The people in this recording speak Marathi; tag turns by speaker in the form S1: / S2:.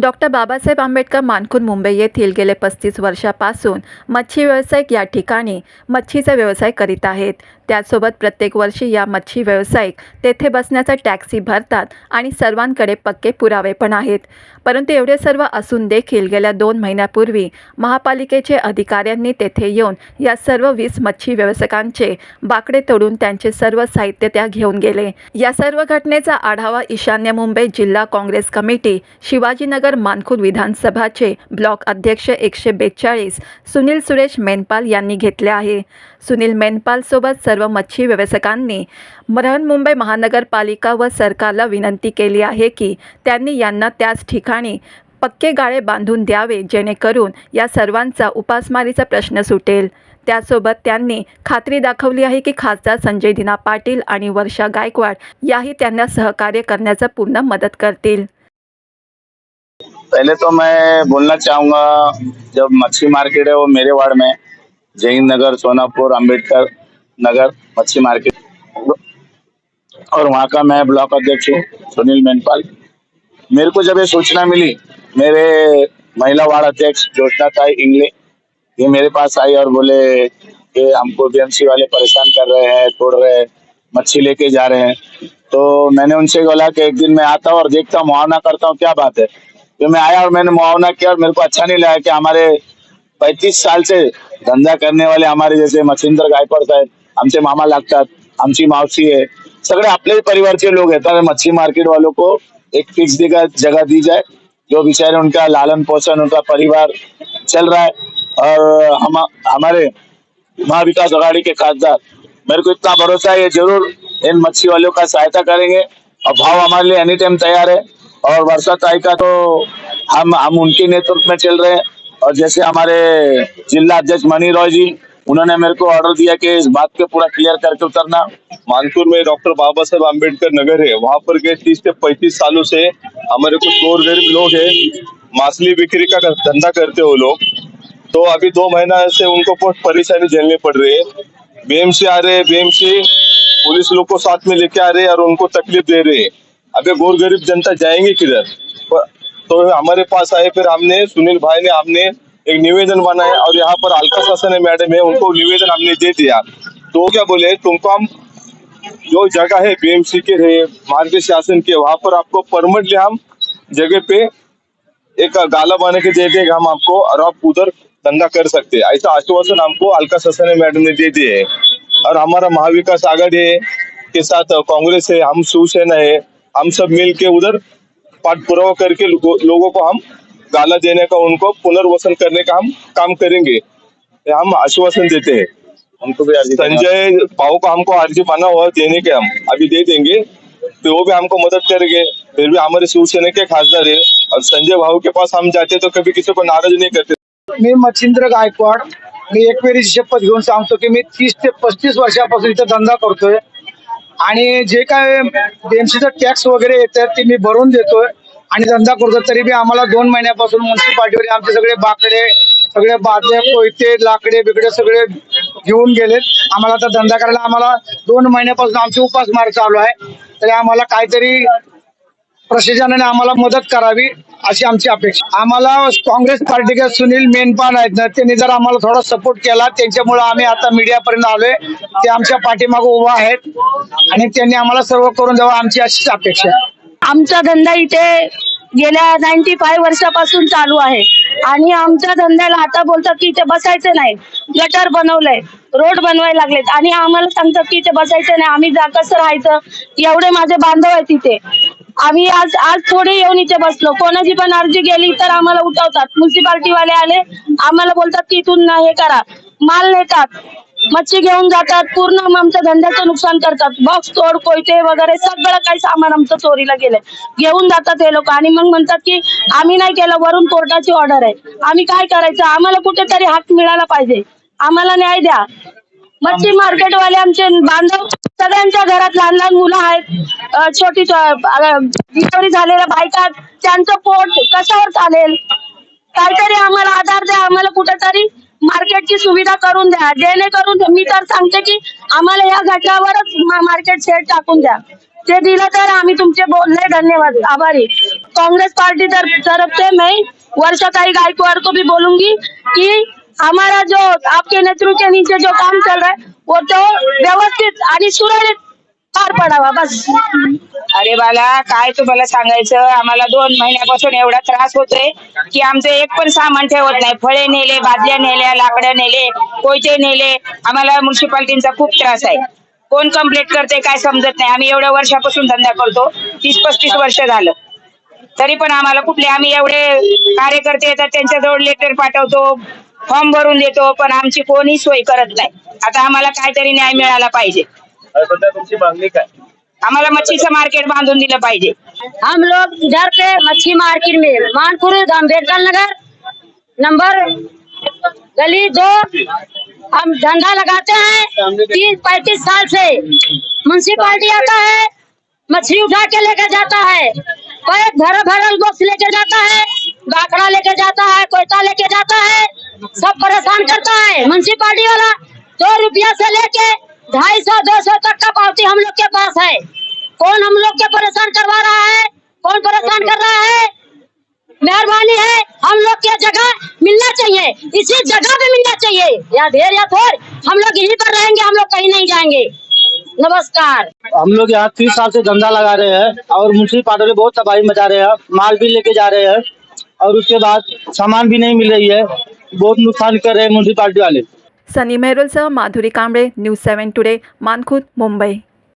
S1: डॉक्टर बाबासाहेब आंबेडकर मानखून मुंबई येथील गेले पस्तीस वर्षापासून मच्छी व्यावसायिक या ठिकाणी मच्छीचा व्यवसाय करीत आहेत. त्यासोबत प्रत्येक वर्षी या मच्छी व्यावसायिक तेथे बसण्याचा टॅक्सी भरतात आणि सर्वांकडे पक्के पुरावे पण आहेत. परंतु एवढे सर्व असून देखील गेल्या दोन महिन्यापूर्वी महापालिकेचे अधिकाऱ्यांनी तेथे येऊन या सर्व वीस मच्छी व्यावसायिकांचे बाकडे तोडून त्यांचे सर्व साहित्य त्या घेऊन गेले. या सर्व घटनेचा आढावा ईशान्य मुंबई जिल्हा काँग्रेस कमिटी शिवाजीनगर मानखुर्द विधानसभाचे ब्लॉक अध्यक्ष एकशे बेचाळीस सुनील सुरेश मेनपाल यांनी घेतले आहे. सुनील मेनपाल सोबत सर्व मच्छी व्यावसायिकांनी मुंबई महानगरपालिका व सरकारला विनंती केली आहे की त्यांनी यांना त्याच ठिकाणी पक्के गाळे बांधून द्यावे जेणेकरून या सर्वांचा उपासमारीचा प्रश्न सुटेल. त्यासोबत त्यांनी खात्री दाखवली आहे की खासदार संजय दिना पाटील आणि वर्षा गायकवाड याही त्यांना सहकार्य करण्याचा पूर्ण मदत करतील.
S2: पहले तो मैं बोलना चाहूँगा, जब मच्छी मार्केट है वो मेरे वार्ड में जैन नगर, सोनापुर अंबेडकर नगर मच्छी मार्केट। और वहाँ का मैं ब्लॉक अध्यक्ष हूँ, सुनील मेनपाल। मेरे को जब ये सूचना मिली, मेरे महिला वार्ड अध्यक्ष जोशना ताई इंगले, ये मेरे पास आई और बोले कि हमको बीएमसी वाले परेशान कर रहे हैं, तोड़ रहे हैं, मच्छी लेके जा रहे हैं। तो मैंने उनसे बोला कि एक दिन मैं आता हूँ और देखता हूँ, मुआवना करता हूँ, क्या बात है? तो मैं आया और मैंने मुआवना किया और मेरे को अच्छा नहीं लगा कि हमारे पैतीस साल से धंधा करने वाले हमारे जैसे मच्छिंद्र गायकवाड साहेब आमचे मामा लगता लागतात आमची मावशी आहे सगळे आपले परिवारचे लोग आहेत तर मच्छी मार्केट वालों को एक फिक्स जगह जगह दी जाए, जो बेचारे उनका लालन पोषण, उनका परिवार चल रहा है। और हम हमारे महाविकास आघाड़ी के खासदार, मेरे को इतना भरोसा है, ये ज़रूर इन मच्छी वालों का सहायता करेंगे। और भाव हमारे लिए एनी टाइम तैयार है। और वर्षा ताई का तो हम हम उनके नेतृत्व में चल रहे हैं। और जैसे हमारे जिला अध्यक्ष मनी रॉय जी, उन्होंने मेरे को ऑर्डर दिया कि इस बात को पूरा क्लियर करके उतरना।
S3: मानपुर में डॉक्टर बाबा साहेब आम्बेडकर नगर है। वहाँ पर गए तीस से पैंतीस सालों से हमारे कुछ चोर गरीब लोग हैं। माछली बिक्री का धंधा करते हो लोग। तो अभी दो महीना से उनको बहुत परेशानी झेलनी पड़ रही है। बीएमसी आ रहे हैं, बीएमसी पुलिस लोग को साथ में लेके आ रहे हैं और उनको तकलीफ़ दे रहे हैं। अभी गोर गरीब जनता जाएँगे किधर? तो हमारे पास आए, फिर हमने, सुनील भाई ने हमने एक निवेदन बनाया और यहाँ पर अलका शासन मैडम है, उनको निवेदन हमने दे दिया। तो क्या बोले, तुमको हम जो जगह है बीएमसी के है मार्ग शासन के, वहाँ पर आपको परमानेंटली हम जगह पे एक गाला बना के दे देंगे हम आपको और आप उधर धंधा कर सकते हैं। ऐसा आश्वासन हमको अलका ससने मैडम ने दे दिए। है और हमारा महाविकास आघाड़ी के साथ कांग्रेस है, हम शिवसेना है हम सब मिल के उधर पाठ पुरावा करके लोगों लोगों को हम गाला देने का उनको पुनर्वसन करने का हम काम करेंगे। हम आश्वासन देते हैं।
S2: उनको भी
S3: संजय भाव का हमको अर्जी बना हुआ देने के हम अभी दे देंगे। तो वो भी हमको मदद करेंगे। फिर भी हमारे शिवसेना के खासदार है। और संजय भाव के पास हम जाते तो कभी किसी को नाराज़ नहीं करते।
S4: मी मच्छिंद्र गायकवाड मी एकवेळी शपथ घेऊन सांगतो की मी तीस ते पस्तीस वर्षापासून इथं धंदा करतोय. आणि जे काय बीएमसीचा टॅक्स वगैरे येतात ते मी भरून देतोय. आणि धंदा करतो तरी बी आम्हाला दोन महिन्यापासून म्युन्सिपाल्टीवर आमचे सगळे बाकडे सगळे बादे कोयते लाकडे बिकडे सगळे घेऊन गेलेत. आम्हाला आता धंदा करायला आम्हाला दोन महिन्यापासून आमची उपासमार चालू आहे. तरी आम्हाला काहीतरी प्रशासनाने आम्हाला मदत करावी अशी आमची अपेक्षा. आम्हाला काँग्रेस पार्टीचे सुनील मेनपान आहेत ना त्यांनी जर आम्हाला थोडा सपोर्ट केला त्यांच्यामुळे आम्ही आता मीडियापर्यंत आलोय. ते आमच्या पाठीमागे उभा आहेत आणि त्यांनी आम्हाला सर्व करून द्यावं आमची अशीच अपेक्षा
S5: आमचा धंदा इथे गेल्या नाईन्टी फाय वर्षापासून चालू आहे. आणि आमच्या धंद्याला आता बोलतात की इथे बसायचं नाही. गटर बनवलंय रोड बनवायला लागलेत. आणि आम्हाला सांगतात की इथे बसायचं नाही आम्ही जा कसं राहायचं. एवढे माझे बांधव आहेत तिथे आम्ही आज आज थोडे येऊन इथे बसलो. कोणाची पण अर्जी गेली तर आम्हाला उठवतात. म्युन्सिपाल्टी वाले आले आम्हाला बोलतात की इथून हे करा. माल नेतात मच्छी घेऊन जातात पूर्ण आमच्या धंद्याचं नुकसान करतात. बॉक्स तोड कोयते वगैरे सगळं काही सामान आमचं चोरीला गेलंय. घेऊन जातात हे लोक. आणि मग म्हणतात की आम्ही नाही केलं वरून कोर्टाची ऑर्डर आहे. आम्ही काय करायचं? आम्हाला कुठेतरी हक मिळाला पाहिजे. आम्हाला न्याय द्या. मच्छी मार्केट वाले आमचे बांधव सगळ्यांच्या घरात लहान लहान मुलं आहेत. छोटी डिलिव्हरी झालेल्या बायका त्यांचं पोट कशावर चालेल? काहीतरी आम्हाला आधार द्या. आम्हाला कुठेतरी मार्केटची सुविधा करून द्या. जेणेकरून मी तर सांगते की आम्हाला या घटकावरच मार्केट सेट टाकून द्या.
S6: ते दिलं तर आम्ही तुमचे बोलले धन्यवाद. आभारी. कांग्रेस पार्टी तर तरफ से मैं वर्षाताई गायकवाड़ को भी बोलूंगी की हमारा जो आपके नेतृत्व के नीचे जो काम चल रहा है वो तो व्यवस्थित आणि सुरळीत पार पडावा बस.
S7: अरे बाला काय तुम्हाला सांगायचं? आम्हाला दोन महिन्यापासून एवढा त्रास होतोय की आमचं एक पण सामान ठेवत नाही. फळे नेले बादल्या नेल्या लाकडं नेले कोयते नेले. आम्हाला म्युन्सिपाल्टीचा खूप त्रास आहे. कोण कंप्लेंट करते काय समजत नाही. आम्ही एवढ्या वर्षापासून धंदा करतो. तीस पस्तीस वर्ष झालं. तरी पण आम्हाला कुठले आम्ही एवढे कार्यकर्ते येतात त्यांच्याजवळ लेटर पाठवतो. फॉर्म भरून देतो पण आमची कोणी सोय करत नाही. आता आम्हाला काहीतरी न्याय मिळाला पाहिजे.
S8: सध्या तुमची मागणी काय?
S7: आम्हाला मच्छीचं मार्केट बांधून दिलं पाहिजे.
S6: हम लोग इधर पे मच्छी मार्केट में मानपुर अम्बेडकर नगर नंबर गली दो। हम धंधा लगाते हैं। तीस पैंतीस साल से म्यूनसिपालिटी आता है मछली उठा के लेकर जाता है। कोई भरा भरल बॉक्स लेके जाता है। म्यूनसिपालिटी वाला दो रुपया से लेके ढाई सौ, दो सौ तक का पावती हम लोग के पास है। कौन हम लोग के परेशान करवा रहा है? कौन परेशान कर रहा है? मेहरबानी है, हम लोग के जगह मिलना चाहिए। इसी जगह पे मिलना चाहिए। या ढेर या थोड़ हम लोग यहीं पर रहेंगे, हम लोग कहीं नहीं जाएँगे। नमस्कार।
S9: हम लोग यहाँ तीस साल से धंधा लगा रहे हैं और म्यूनसिपालिटी बहुत तबाही मचा रहे हैं, माल भी लेके जा रहे हैं और उसके बाद सामान भी नहीं मिल रही है। बहुत नुकसान कर रहे हैं म्यूनसिपालिटी वाले।
S1: Sunny मेहरुलसह Madhuri Kamble news seven today Mankhurd Mumbai.